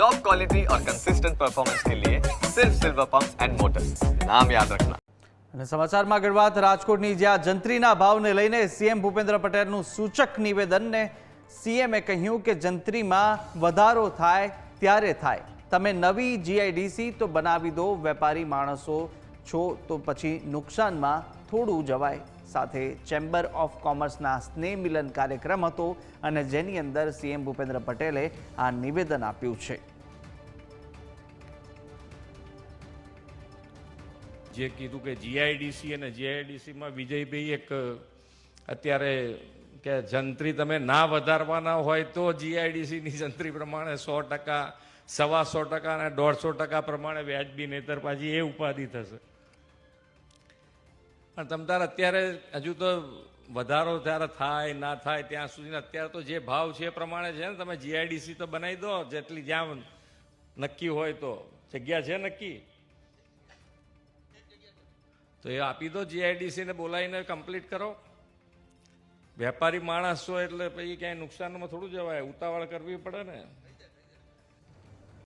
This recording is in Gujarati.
टॉप क्वालिटी और कंसिस्टेंट परफॉर्मेंस के लिए सिर्फ सिल्वर पंप एंड मोटर्स नाम याद रखना અને સમાચારમાં આગળ વાત રાજકોટની જ્યાં જંત્રીના ભાવને લઈને સીએમ ભૂપેન્દ્ર પટેલનું સૂચક નિવેદનને સીએમએ કહ્યું કે જંત્રીમાં વધારો થાય ત્યારે થાય તમે નવી જીઆઈડીસી તો બનાવી દો વેપારી માણસો છો તો પછી નુકસાનમાં થોડું જવાય સાથે ચેમ્બર ઓફ કોમર્સના સ્નેહ મિલન કાર્યક્રમ હતો અને જેની અંદર સીએમ ભૂપેન્દ્ર પટેલે આ નિવેદન આપ્યું છે. જે કીધું કે જીઆઈડીસી અને જીઆઈડીસીમાં વિજયભાઈ એક, અત્યારે કે જંત્રી તમે ના વધારવાના હોય તો જીઆઈડીસીની જંત્રી પ્રમાણે સો ટકા, સવા સો ટકા અને દોઢસો ટકા પ્રમાણે વ્યાજબી નહીતર પાછી એ ઉપાધિ થશે. પણ તમ તાર અત્યારે હજુ તો વધારો ત્યારે થાય, ના થાય, ત્યાં સુધી અત્યારે તો જે ભાવ છે એ પ્રમાણે છે ને, તમે જીઆઈડીસી તો બનાવી દો, જેટલી જ્યાં નક્કી હોય તો. જગ્યા છે નક્કી? તો એ આપી દો જીઆઈડીસી ને બોલાવીને કમ્પ્લીટ કરો. વેપારી માણસ છો એટલે પછી ક્યાંય નુકસાનમાં થોડું જવાય, ઉતાવળ કરવી પડે ને.